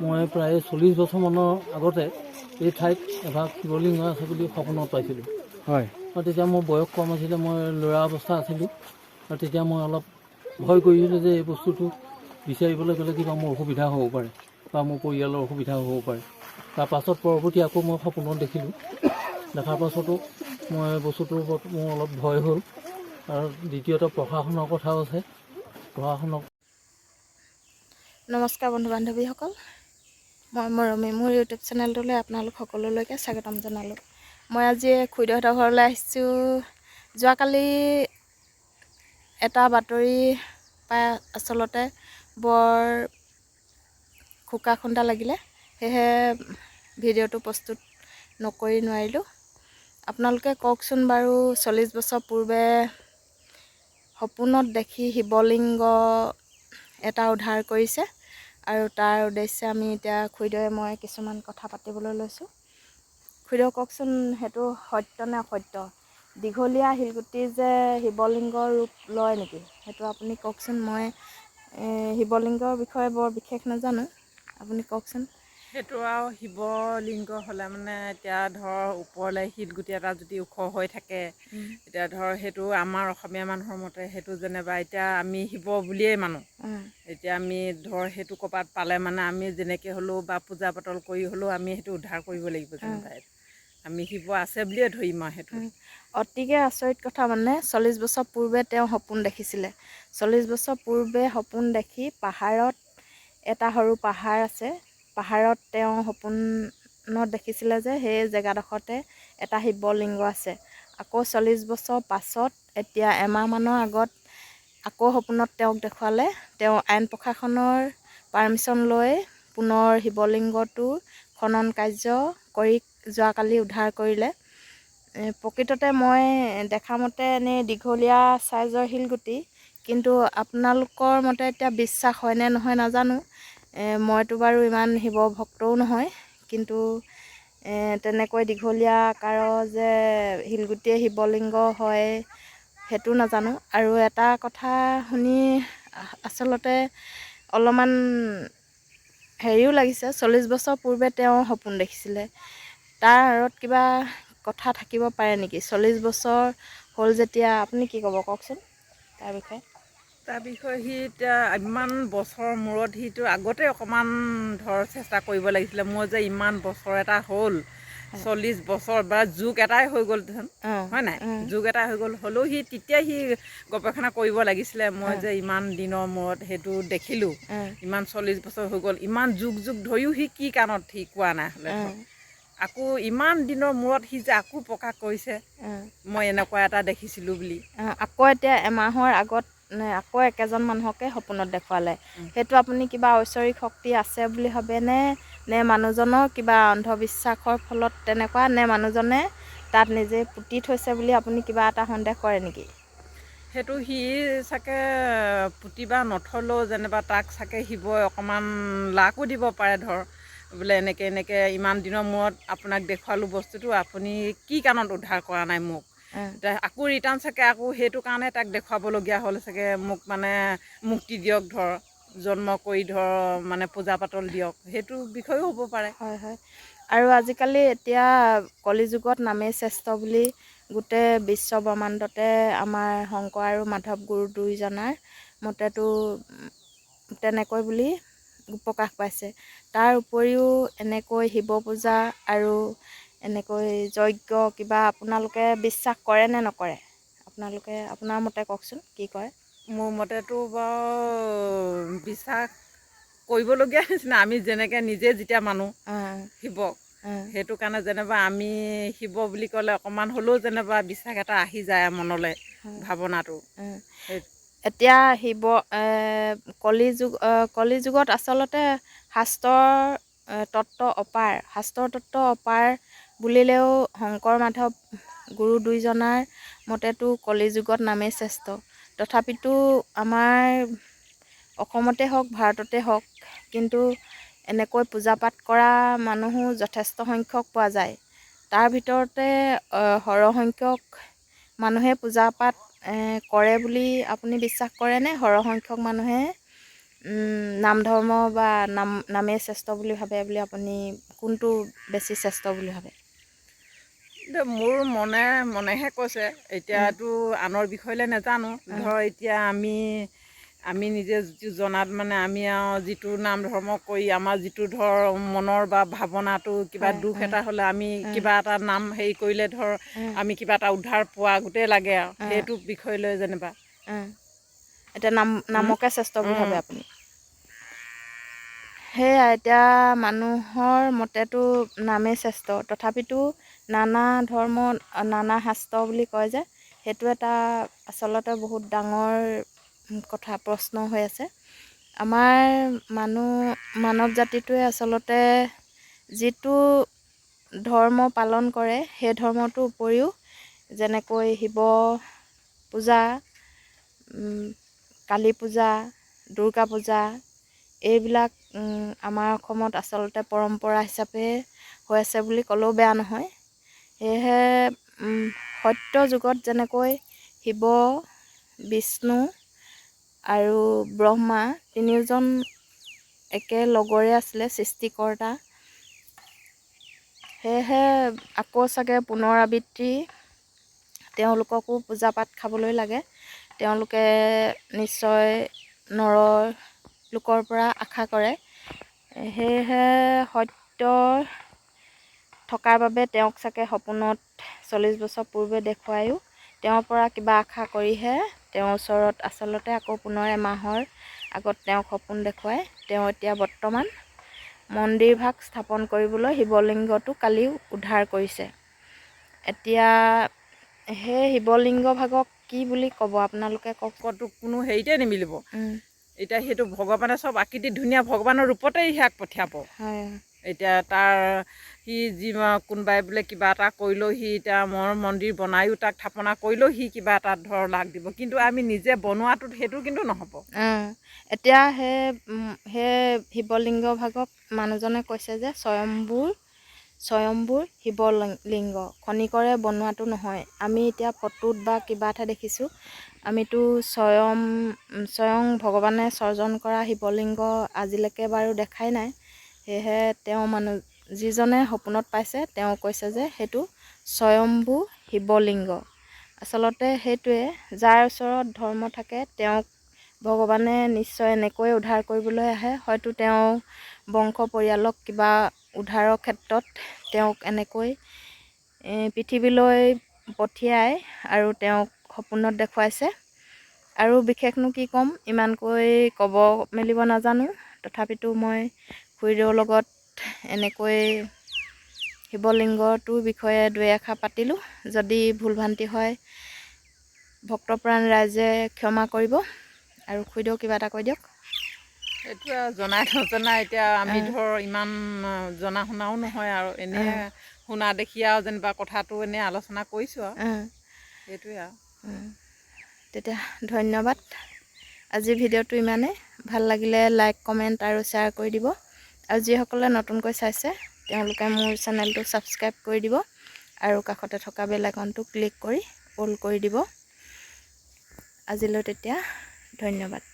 মই প্ৰায় চল্লিছ বছৰমানৰ আগতে এই ঠাইত এভাগ শিৱলিংগ আছে বুলি সপোনত পাইছিলোঁ। হয়। আৰু তেতিয়া মোৰ বয়স কম আছিলে মই ল'ৰা অৱস্থা আছিলোঁ। আৰু তেতিয়া মই অলপ ভয় কৰিছিলোঁ যে এই বস্তুটো বিচাৰিবলৈ গ'লে কিবা মোৰ অসুবিধা হ'ব পাৰে বা মোৰ পৰিয়ালৰ অসুবিধা হ'ব পাৰে। তাৰ পাছত পৰৱৰ্তী আকৌ মই সপোনত দেখিলোঁ। দেখাৰ পাছতো মই বস্তুটোৰ ওপৰত মোৰ অলপ ভয় হ'ল। আৰু দ্বিতীয়তে প্ৰশাসনৰ কথাও আছে। প্ৰশাসনক নমস্কাৰ বন্ধু বান্ধৱীসকল মই মৰমী মোৰ ইউটিউব চেনেলটোলৈ আপোনালোক সকলোলৈকে স্বাগতম জনালোঁ। মই আজি খুৰীদেউহঁতৰ ঘৰলৈ আহিছোঁ। যোৱাকালি এটা বাতৰি পাই আচলতে বৰ খোকা খুন্দা লাগিলে। সেয়েহে ভিডিঅ'টো প্ৰস্তুত নকৰি নোৱাৰিলোঁ। আপোনালোকে কওকচোন বাৰু চল্লিছ বছৰ পূৰ্বে সপোনত দেখি শিৱলিংগ এটা উদ্ধাৰ কৰিছে। আৰু তাৰ উদ্দেশ্যে আমি এতিয়া খুৰীদেৱে মই কিছুমান কথা পাতিবলৈ লৈছোঁ। খুৰীদেউ কওকচোন সেইটো সত্য নে অসত্য? দীঘলীয়া শিলগুটি যে শিৱলিংগৰ ৰূপ লয় নেকি? সেইটো আপুনি কওকচোন মই শিৱলিংগৰ বিষয়ে বৰ বিশেষ নাজানো। আপুনি কওকচোন। সেইটো আৰু শিৱলিংগ হ'লে মানে এতিয়া ধৰ ওপৰলৈ শিলগুটি এটা যদি ওখ হৈ থাকে এতিয়া ধৰ সেইটো আমাৰ অসমীয়া মানুহৰ মতে সেইটো যেনিবা এতিয়া আমি শিৱ বুলিয়েই মানো। এতিয়া আমি ধৰ সেইটো ক'ৰবাত পালে মানে আমি যেনেকৈ হ'লেও বা পূজা পাতল কৰি হ'লেও আমি সেইটো উদ্ধাৰ কৰিব লাগিব যেনিবা আমি শিৱ আছে বুলিয়ে ধৰিম আৰু সেইটো। অতিকে আচৰিত কথা মানে চল্লিছ বছৰ পূৰ্বে তেওঁ সপোন দেখিছিলে। চল্লিছ বছৰ পূৰ্বে সপোন দেখি পাহাৰত এটা সৰু পাহাৰ আছে পাহাৰত তেওঁ সপোনত দেখিছিলে যে সেই জেগাডোখৰতে এটা শিৱলিংগ আছে। আকৌ চল্লিছ বছৰ পাছত এতিয়া এমাহমানৰ আগত আকৌ সপোনত তেওঁক দেখুৱালে। তেওঁ আইন প্ৰশাসনৰ পাৰ্মিশ্যন লৈ পুনৰ শিৱলিংগটোৰ খনন কাৰ্য কৰি যোৱাকালি উদ্ধাৰ কৰিলে। প্ৰকৃততে মই দেখা মতে এনেই দীঘলীয়া চাইজৰ শিলগুটি কিন্তু আপোনালোকৰ মতে এতিয়া বিশ্বাস হয়নে নহয় নাজানো। মইতো বাৰু ইমান শিৱ ভক্তও নহয় কিন্তু তেনেকৈ দীঘলীয়া আকাৰৰ যে শিলগুটিয়ে শিৱলিংগ হয় সেইটো নাজানো। আৰু এটা কথা শুনি আচলতে অলপমান হেৰিও লাগিছে চল্লিছ বছৰ পূৰ্বে তেওঁ সপোন দেখিছিলে। তাৰ আঁৰত কিবা কথা থাকিব পাৰে নেকি? চল্লিছ বছৰ হ'ল যেতিয়া আপুনি কি ক'ব কওকচোন তাৰ বিষয়ে? তাৰ বিষয়ে সি এতিয়া ইমান বছৰৰ মূৰত সিটো আগতে অকণমান ধৰ চেষ্টা কৰিব লাগিছিলে। মোৰ যে ইমান বছৰ এটা হ'ল চল্লিছ বছৰ বা যুগ এটাই হৈ গ'ল দেখোন হয় নাই। যুগ এটা হৈ গ'ল। হ'লেও সি তেতিয়া সি গৱেষণা কৰিব লাগিছিলে। মই যে ইমান দিনৰ মূৰত সেইটো দেখিলোঁ ইমান চল্লিছ বছৰ হৈ গ'ল। ইমান যুগ যুগ ধৰিও সি কি কাৰণত সি কোৱা নাই হ'লে আকৌ ইমান দিনৰ মূৰত সি যে আকৌ প্ৰকাশ কৰিছে। মই এনেকুৱা এটা দেখিছিলোঁ বুলি। আকৌ এতিয়া এমাহৰ আগত আকৌ একেজন মানুহকে সপোনত দেখুৱালে। সেইটো আপুনি কিবা ঐশ্বৰিক শক্তি আছে বুলি ভাবেনে? নে মানুহজনৰ কিবা অন্ধবিশ্বাসৰ ফলত তেনেকুৱা? নে মানুহজনে তাত নিজে পুতি থৈছে বুলি আপুনি কিবা এটা সন্দেহ কৰে নেকি? সেইটো সি চাগে পুতিবা নথলেও যেনিবা তাক চাগে শিৱই অকণমান লাকো দিব পাৰে ধৰ। বোলে এনেকৈ এনেকৈ ইমান দিনৰ মূৰত আপোনাক দেখুৱালোঁ বস্তুটো আপুনি কি কাৰণত উদ্ধাৰ কৰা নাই মোক? আকৌ ৰিটাৰ্ণ চাগে আকৌ সেইটো কাৰণে তাক দেখুৱাবলগীয়া হ'ল চাগে মোক মানে মুক্তি দিয়ক ধৰ জন্ম কৰি ধৰ মানে পূজা পাতল দিয়ক সেইটো বিষয়েও হ'ব পাৰে। হয় হয়। আৰু আজিকালি এতিয়া কলিযুগত নামেই শ্ৰেষ্ঠ বুলি গোটেই বিশ্ব ব্ৰহ্মাণ্ডতে আমাৰ শংকৰ আৰু মাধৱ গুৰু দুইজনাৰ মতেতো তেনেকৈ বুলি প্ৰকাশ পাইছে। তাৰ উপৰিও এনেকৈ শিৱ পূজা আৰু এনেকৈ যজ্ঞ কিবা আপোনালোকে বিশ্বাস কৰে নে নকৰে? আপোনালোকে আপোনাৰ মতে কওকচোন কি কৰে মোৰ মতেতো বাৰু বিশ্বাস কৰিবলগীয়া নিচিনা। আমি যেনেকৈ নিজে যেতিয়া মানো অঁ শিৱক সেইটো কাৰণে যেনিবা আমি শিৱ বুলি ক'লে অকণমান হ'লেও যেনিবা বিশ্বাস এটা আহি যায় মনলৈ। ভাৱনাটো। এতিয়া শিৱ এ, কলি যুগ আহ, কলি যুগত আচলতে শাস্ত্ৰৰ তত্ত্ব অপাৰ। শাস্ত্ৰৰ তত্ত্ব অপাৰ বুলিলেও শংকৰ মাধৱ গুৰু দুইজনাৰ মতেতো কলি যুগত নামেই শ্ৰেষ্ঠ। তথাপিতো আমাৰ অসমতে হওক ভাৰততে হওক কিন্তু এনেকৈ পূজা পাঠ কৰা মানুহো যথেষ্ট সংখ্যক পোৱা যায়। তাৰ ভিতৰতে সৰহসংখ্যক মানুহে পূজা পাঠ কৰে বুলি আপুনি বিশ্বাস কৰেনে সৰহসংখ্যক মানুহে নাম ধৰ্ম বা নাম নামেই শ্ৰেষ্ঠ বুলি ভাবে বুলি আপুনি কোনটো বেছি শ্ৰেষ্ঠ বুলি ভাবে? মোৰ মনে মনেহে কৈছে এতিয়াতো আনৰ বিষয়লৈ নাজানো ধৰ এতিয়া আমি আমি নিজে যিটো জনাত মানে আমি আৰু যিটো নাম ধৰ্ম কৰি আমাৰ যিটো ধৰ মনৰ বা ভাৱনাটো কিবা দুখ। এটা হ'লে আমি। কিবা এটা নাম হেৰি কৰিলে ধৰ আমি কিবা এটা উদ্ধাৰ পোৱা গোটেই লাগে আৰু। সেইটো বিষয় লৈ যেনিবা। এতিয়া নাম নামকে শ্ৰেষ্ঠ বুলি ভাবে। আপুনি সেয়া এতিয়া মানুহৰ মতেতো নামেই শ্ৰেষ্ঠ তথাপিতো নানা ধৰ্ম নানা শাস্ত্ৰ বুলি কয় যে সেইটো এটা আচলতে বহুত ডাঙৰ কথা প্ৰশ্ন হৈ আছে। আমাৰ মানুহ মানৱ জাতিটোৱে আচলতে যিটো ধৰ্ম পালন কৰে সেই ধৰ্মটোৰ উপৰিও যেনেকৈ শিৱ পূজা কালী পূজা দুৰ্গা পূজা এইবিলাক আমাৰ অসমত আচলতে পৰম্পৰা হিচাপে হৈ আছে বুলি ক'লেও বেয়া নহয়। সেয়েহে সত্য যুগত যেনেকৈ শিৱ বিষ্ণু আৰু ব্ৰহ্মা তিনিওজন একে লগৰে আছিলে সৃষ্টিকৰ্তা সেয়েহে আকৌ চাগে পুনৰ আবৃত্তি তেওঁলোককো পূজা পাঠ খাবলৈ লাগে। তেওঁলোকে নিশ্চয় নৰ লোকৰ পৰা আশা কৰে। সেয়েহে সত্য থকাৰ বাবে তেওঁক চাগে সপোনত চল্লিছ বছৰ পূৰ্বে দেখুৱায়ো। তেওঁৰ পৰা কিবা আশা কৰিহে তেওঁৰ ওচৰত আচলতে আকৌ পুনৰ এমাহৰ আগত তেওঁক সপোন দেখুৱাই তেওঁ এতিয়া বৰ্তমান মন্দিৰভাগ স্থাপন কৰিবলৈ শিৱলিংগটো কালি উদ্ধাৰ কৰিছে। এতিয়া সেই শিৱলিংগ ভাগক কি বুলি ক'ব? আপোনালোকে কওক। ক'তো কোনো হেৰিতে নিমিলিব। এতিয়া সেইটো ভগৱানে চব আকৃতি ধুনীয়া ভগৱানৰ ৰূপতেই সেয়াক পঠিয়াব। হয়। এতিয়া তাৰ সি যি কোনোবাই বোলে কিবা এটা কৰিলেও সি এতিয়া মোৰ মন্দিৰ বনায়ো তাক থাপনা কৰিলেও সি কিবা এটা ধৰ লাগ দিব। কিন্তু আমি নিজে বনোৱাটোত সেইটো কিন্তু নহ'ব। এতিয়া সেই সেই শিৱলিংগ ভাগক মানুহজনে কৈছে যে স্বয়ম্ভূৰ স্বয়ম্ভূৰ শিৱলিংগ খনিকৰে বনোৱাটো নহয়। আমি এতিয়া ফটোত বা কিবা এটা দেখিছোঁ আমিতো স্বয়ং স্বয়ং ভগৱানে স্ৰজন কৰা শিৱলিংগ আজিলৈকে বাৰু দেখাই নাই। সেয়েহে তেওঁ মানুহ যিজনে সপোনত পাইছে তেওঁ কৈছে যে সেইটো স্বয়ম্ভু শিৱলিংগ। আচলতে সেইটোৱে যাৰ ওচৰত ধৰ্ম থাকে তেওঁক ভগৱানে নিশ্চয় এনেকৈয়ে উদ্ধাৰ কৰিবলৈ আহে। হয়তো তেওঁ বংশ পৰিয়ালক কিবা উদ্ধাৰৰ ক্ষেত্ৰত তেওঁক এনেকৈ পৃথিৱীলৈ পঠিয়াই আৰু তেওঁক সপোনত দেখুৱাইছে। আৰু বিশেষনো কি ক'ম ইমানকৈ ক'ব মেলিব নাজানো। তথাপিতো মই খুৰীদেউৰ লগত এনেকৈ শিৱলিংগটোৰ বিষয়ে দুই এষাৰ পাতিলোঁ। যদি ভুল ভ্ৰান্তি হয় ভক্তপ্ৰাণ ৰাইজে ক্ষমা কৰিব আৰু খুৰীদেউ কিবা এটা কৈ দিয়ক। সেইটোৱে আৰু জনাই নজনাই এতিয়া আমি। ধৰ ইমান জনা শুনাও নহয় আৰু এনেই অঁ। শুনা দেখি আৰু যেনিবা কথাটো এনেই আলোচনা কৰিছোঁ আৰু। সেইটোৱে আৰু। তেতিয়া ধন্যবাদ। আজিৰ ভিডিঅ'টো ইমানেই। ভাল লাগিলে লাইক কমেণ্ট আৰু শ্বেয়াৰ কৰি দিব। আৰু যিসকলে নতুনকৈ চাইছে তেওঁলোকে মোৰ চেনেলটো ছাবস্ক্ৰাইব কৰি দিব আৰু কাষতে থকা বেল আইকনটো ক্লিক কৰি অল কৰি দিব। আজিলৈ তেতিয়া ধন্যবাদ।